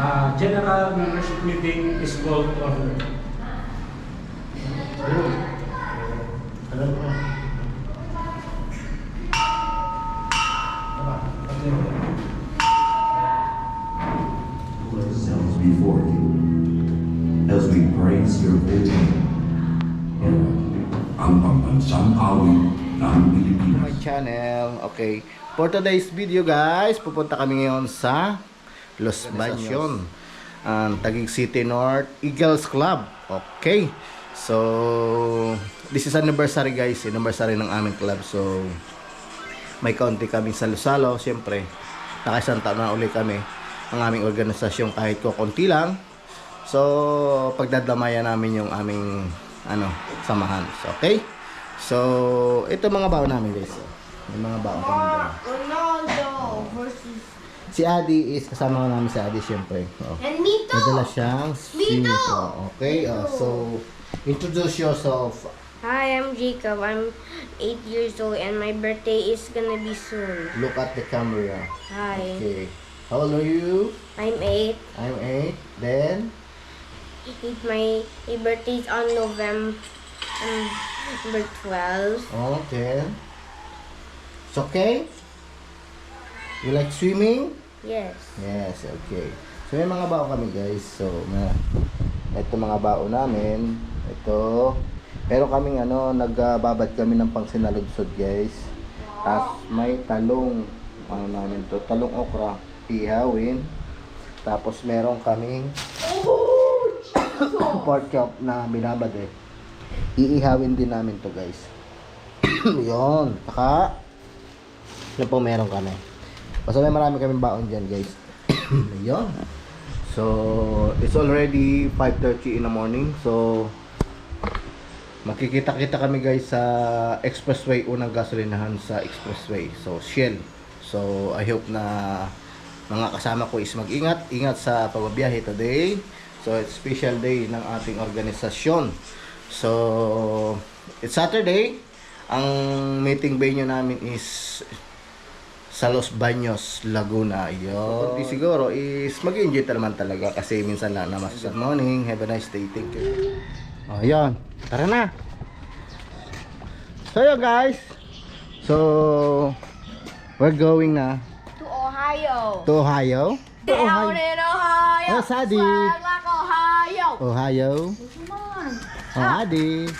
uh, general membership meeting is called to order. Ourselves before you as we praise your holy name. ang pambansang awit ng Pilipinas. my channel. Okay. For today's video guys, pupunta kami ngayon sa Los Baños. Ang Taguig City North Eagles Club. Okay. So, this is anniversary guys. Anniversary ng aming club. So, may kaunti kami sa Lusalo. Siyempre, nakasang taon na uli kami ang aming organisasyon kahit ko konti lang. So, pagdadamayan namin yung aming ano, samahan. So, okay? So, ito mga baon namin guys. May mga baon kami dyan. Ronaldo versus Si Adi is kasama ko namin si Adi syempre. Oh. and Mito. Nadala siyang swimming Mito! pool. Okay? Oh, so, introduce yourself. Hi, I'm Jacob. I'm 8 years old and my birthday is gonna be soon. Look at the camera. Hi. Okay. How old are you? I'm 8. I'm 8. Then, It- My, my birthday is on November um, November 12. okay. It's okay? You like swimming? Yes. Yes, okay. So may mga baon kami guys. So, na ito mga baon namin. Ito. Pero kaming ano, nagbabad kami ng pangsinaludsod guys. Tapos may talong. Ano namin to? Talong okra. Ihawin. Tapos meron kaming pork chop na binabad eh. Iihawin din namin to guys. Yun. Saka, ano po meron kami. Basta may marami kaming baon dyan guys. Ayun. So, it's already 5.30 in the morning. So, makikita-kita kami guys sa expressway, unang gasolinahan sa expressway. So, Shell. So, I hope na mga kasama ko is mag-ingat. Ingat sa pagbabiyahe today. So, it's special day ng ating organisasyon. So, it's Saturday. Ang meeting venue namin is sa Los Baños, Laguna. Yun. Kundi siguro is mag-enjoy naman talaga kasi minsan lang naman. Good morning. Have a nice day. Thank you. Oh, yun. Tara na. So, yun guys. So, we're going na To Ohio. to Ohio. To Down in Ohio. Oh, Sadie. Swag like Ohio. Ohio. Come on. Oh, Adi.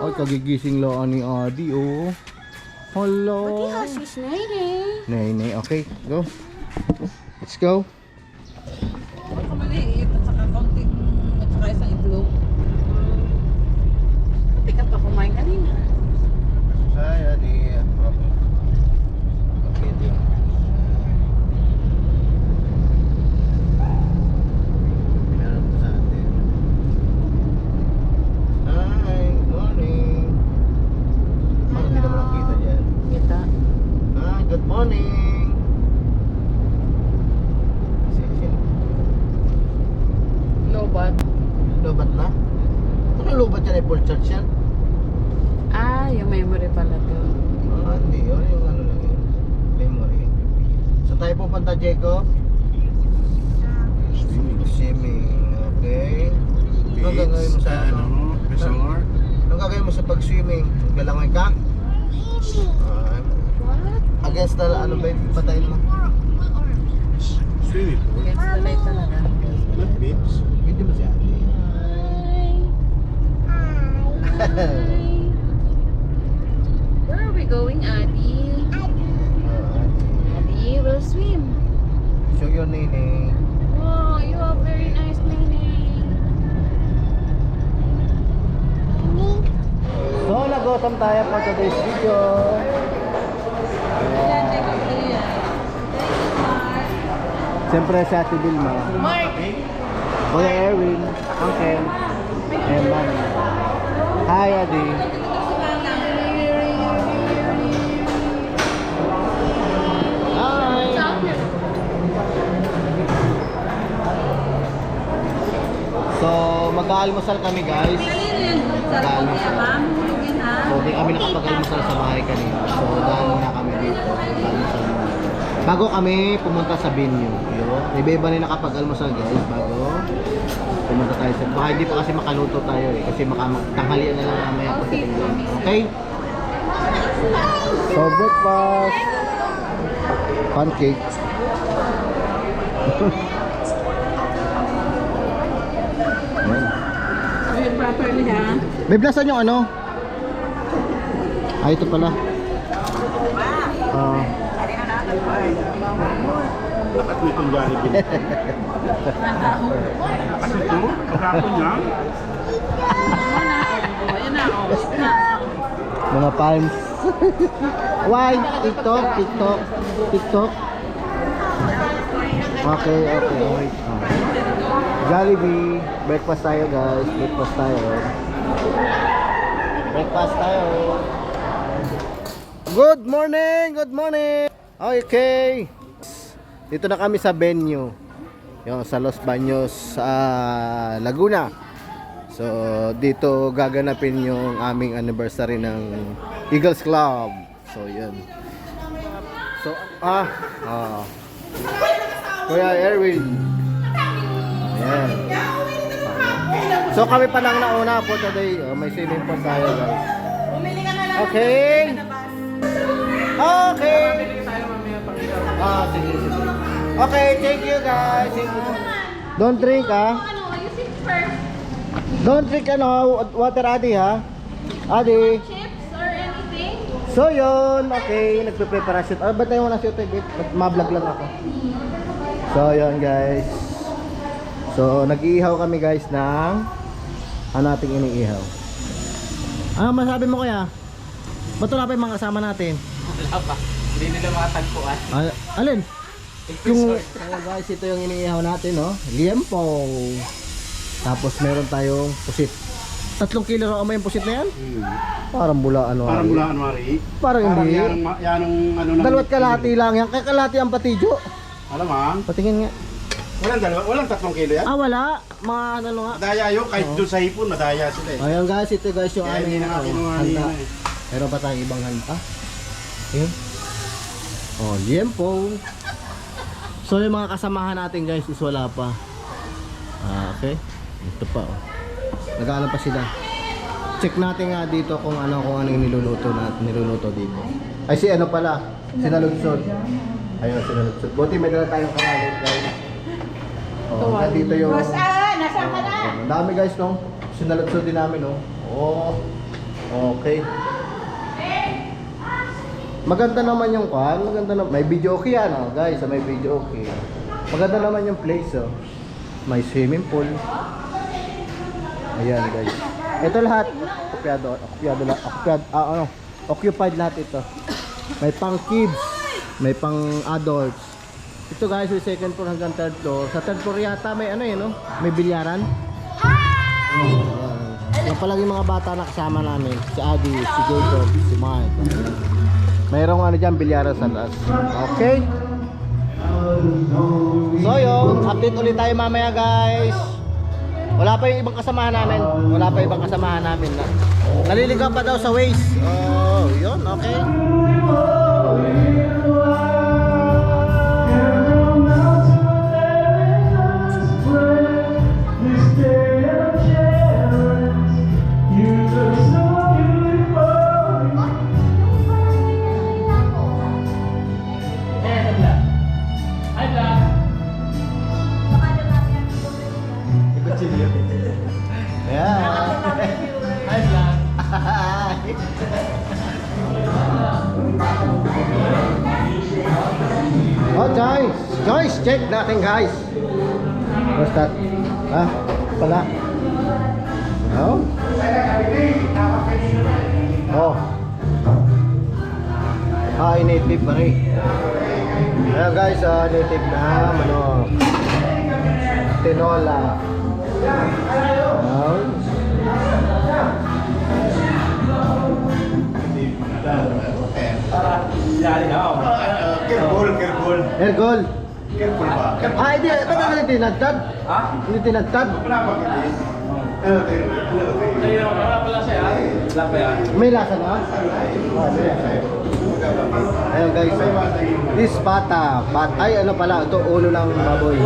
Oh, kagigising lo ni Adi, oh. Hello. At how she's nating. Nay, nay. Okay, go. Let's go. Maliit at saka konti at saka isang itlog. Hindi ka pa kumain kanina. Hi, Adi. Okay, din. Meron po sa atin. Hi, good morning. Parang hindi naman nakita dyan. Kita. Hi, good morning. Sino, sino? Lobat. Lobat na? Ano lobat yan? Apple Church yan? Ah, yung memory pala to. Ah, hindi yun. Yung ano lang yun. Memory. Saan tayo pupunta, Jacob? Swimming. Swimming. Okay. Anong gagawin mo sa ano? Resort. Anong gagawin mo sa pag-swimming? Galangoy ka? What? against the ano ba yung patayin mo? Swimming pool. Against the light talaga. Not beach. Pwede mo siya. Where are we going, Adi? Adi will swim. Show your nene. Wow, you have very nice nene. So, nag-autumn tayo for today's video. Ilan? Siyempre si Ate Vilma. Mark! Kuya Erwin. Uncle. And Mami. Hi, Adi. So, mag-aalmusal kami guys. Mag-aalmusal. So, di kami nakapag-almusal sa bahay kanina. So, dahil na kami dito. Mag-aalmusal muna. Bago kami pumunta sa venue. Yun. Iba-iba na nakapag-almusal guys bago pumunta tayo sa... Baka hindi pa kasi makaluto tayo eh. Kasi maka tanghalian na lang mamaya pagdating doon. Okay? So breakfast. Pancakes. Properly ha? May blasan yung ano? Ah, ito pala. Ah. Dapat mo itong Jollibee. Kasi ito, pagkapon niya, mga palms. Why? TikTok, TikTok, TikTok. Okay, okay. Oh. Jollibee. Breakfast tayo guys. Breakfast tayo. Breakfast tayo. Good morning! Good morning! Okay. Dito na kami sa venue. Yung sa Los Baños sa Laguna. So, dito gaganapin yung aming anniversary ng Eagles Club. So, yun. So, ah, ah. Kuya Erwin. Ayan. So, kami pa lang nauna po today. Oh, may swimming pool tayo, guys. Okay. Okay. Ah, sige, sige. Okay, thank you guys. Thank you. Don't drink, ah. Ano, sit first. Don't drink ano, water adi ha. Adi. Chips or anything? So yun, okay, nagpe-preparasyon. Ah, ba't tayo muna babe? Ba't mablog lang ako? So yun guys. So nag-iihaw kami guys ng ano nating iniihaw. Ano masabi mo kuya? Ba't wala pa yung mga kasama natin? Wala pa. Hindi nila makatagpuan. Al- alin? Yung, Ayan guys, ito yung iniihaw natin, no? Liempo. Tapos meron tayong pusit. Tatlong kilo raw yung pusit na yan? Parang bula ano. Parang bulaan Mari. Parang hindi. Yan, ang- yan ang ano ng... Dalawat kalahati lang yan. Kaya kalahati ang patijo. Alam mo, Patingin nga. walang dalawa, walang tatlong kilo yan. Ah, wala. Mga ano nga. Madaya yun, kahit doon sa hipon, madaya sila eh. Ayan guys, ito guys yung Kaya hindi aming na ano, kinuha handa. nila eh. Meron pa tayong ibang handa. Ayun. Oh, liempo. So yung mga kasamahan natin guys is wala pa. Ah, okay. Ito pa oh. Nag-aalam pa sila. Check natin nga dito kung ano kung ano yung niluluto na niluluto dito. Ay si ano pala, sinalutsod. Ayun, sinalutsod. Buti may dala tayong kanalit guys. Oh, dito yung Ah, nasaan ka na? Ang dami guys no. Sinalutsod din namin no. Oh. Okay. Maganda naman yung kwan, maganda na may video okay yan oh, guys, ah, may video okay. Maganda naman yung place oh. May swimming pool. Ayan guys. Ito lahat okupyado, okupyado lahat, okupyado, ah, ano, occupied lahat ito. May pang kids, may pang adults. Ito guys, yung second floor hanggang third floor. Sa third floor yata may ano yun, no? May bilyaran. Ayan. Yan pala yung mga bata na kasama namin. Si Adi, si Jacob, si Mike. Mayroong ano dyan, bilyaran sa taas. Okay? So yun, update ulit tayo mamaya guys. Wala pa yung ibang kasamahan namin. Wala pa ibang kasamahan namin. Na. Naliligaw pa daw sa waist. Oh, yun, okay. Oh. Oh. Ah, native pa rin. Ayan guys, ah, native na ano, tinola. Oh. Careful, careful. Ergol. Careful ba? Ah, hindi. Ba't hindi tinagtad? Ha? Hindi tinagtad. Wala ba Ano? Ano tayo? Ayun, wala pala siya. Wala pa yan. May lasa na? Ayun guys. This pata. Pat ay ano pala, ito ulo ng baboy.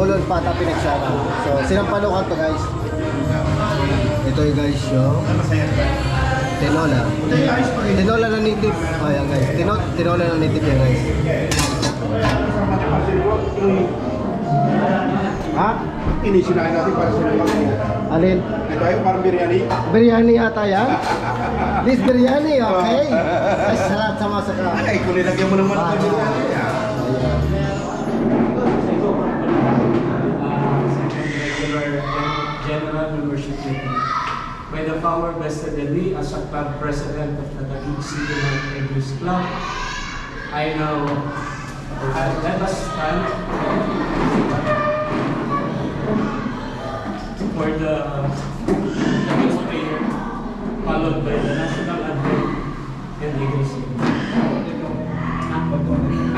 Ulo ng pata pinagsama. So, sinampalukan to guys. Ito yung guys yung tinola. Tinola na native. Ayan guys. Tino, tinola na native yan guys. Ha? Ini sinain natin para sa mga Alin? Ito ay parang biryani. Biryani yata yan? This biryani, okay? Ay, salat sama sa ka. Ay, kung nilagyan mo naman ng biryani. ah. General membership. By the power vested in me as a club president of the Taguig City North English Club, I now uh, let us stand for the Taguig prayer followed by the national anthem and legal singing.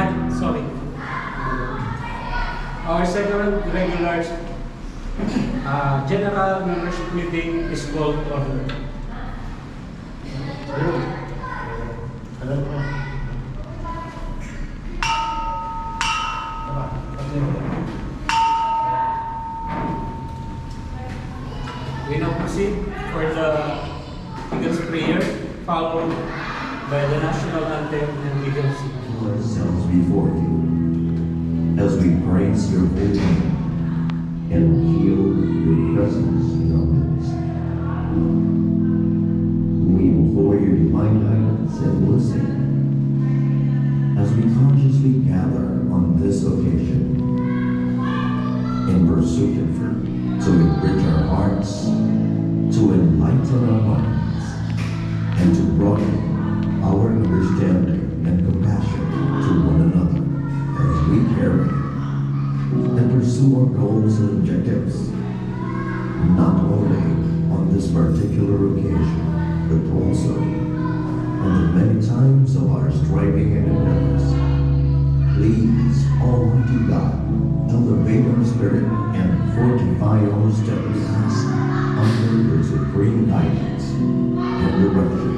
Ah, sorry. Our second regular uh, general membership meeting is called order. We followed by the national anthem and legal singing. ourselves before you as we praise your holy name and feel your presence in our midst. We implore your divine guidance and blessing as we consciously gather on this occasion in pursuit of not only on this particular occasion, but also on the many times of our striving and endeavors. Please, Almighty God, elevate our spirit and fortify our steps under your supreme guidance and direction.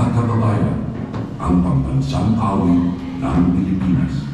Mga kababayan, ang pambansang awit ng Pilipinas.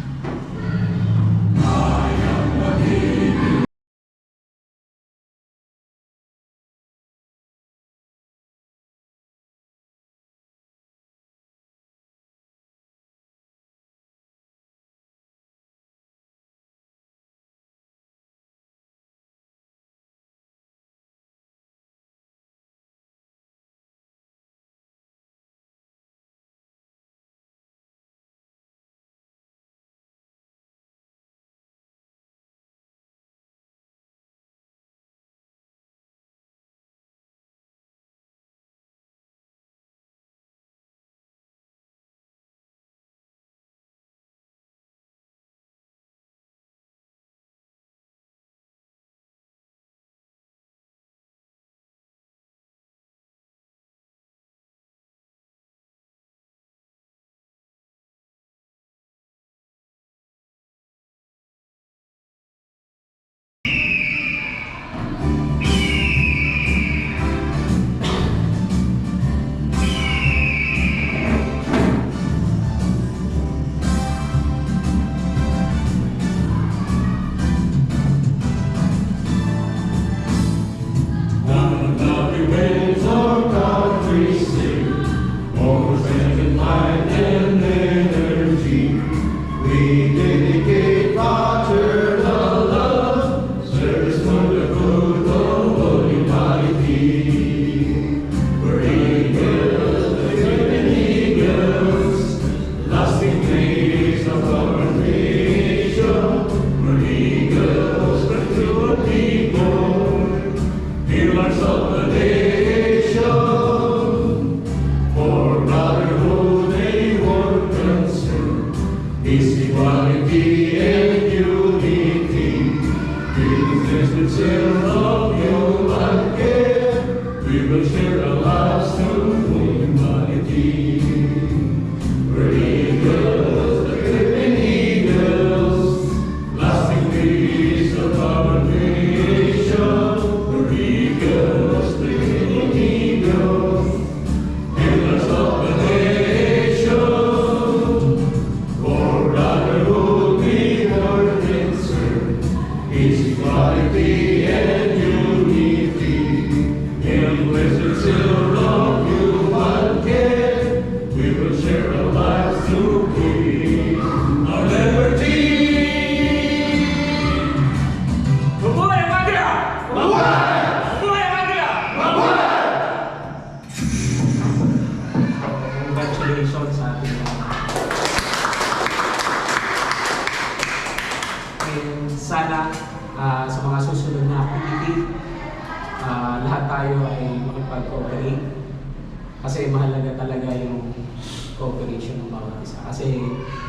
Cooperation ng bawat isa. Kasi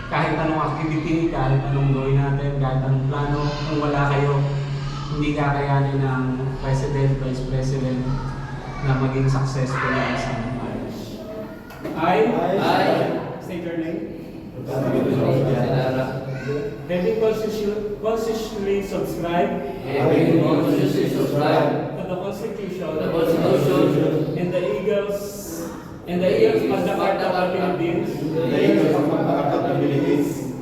kahit anong activity, kahit anong gawin natin, kahit anong plano, kung wala kayo, hindi kakayanin ng President, Vice President na maging successful ang isang marriage. I, I, state your name. Having constitu- constitutionally subscribed Having consciously subscribed to the Constitution. The Constitution. And the and the Eagles Magna Carta of the Philippines.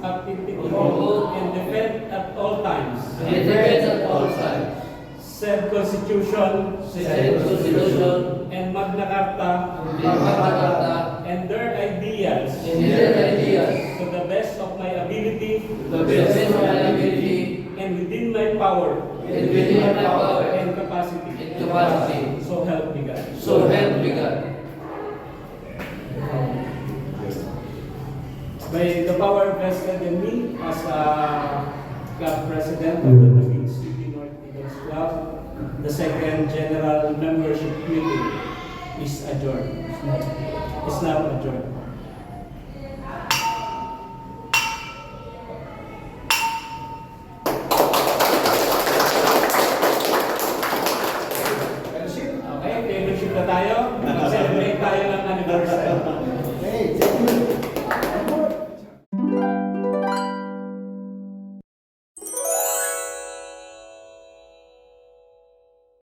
Of integrity and defend at all times. And defend at all times. Said Constitution. Said Constitution. And Magna Carta. And Magna Carta. And their ideas. And their ideas. To the best of my ability. To the best of my ability. And within my power. And within my power. And capacity. and capacity. So help me God. So help me God. By the power vested in me as a club president of the Taguig City North Eagles Club, the second general membership meeting is adjourned. Is now adjourned.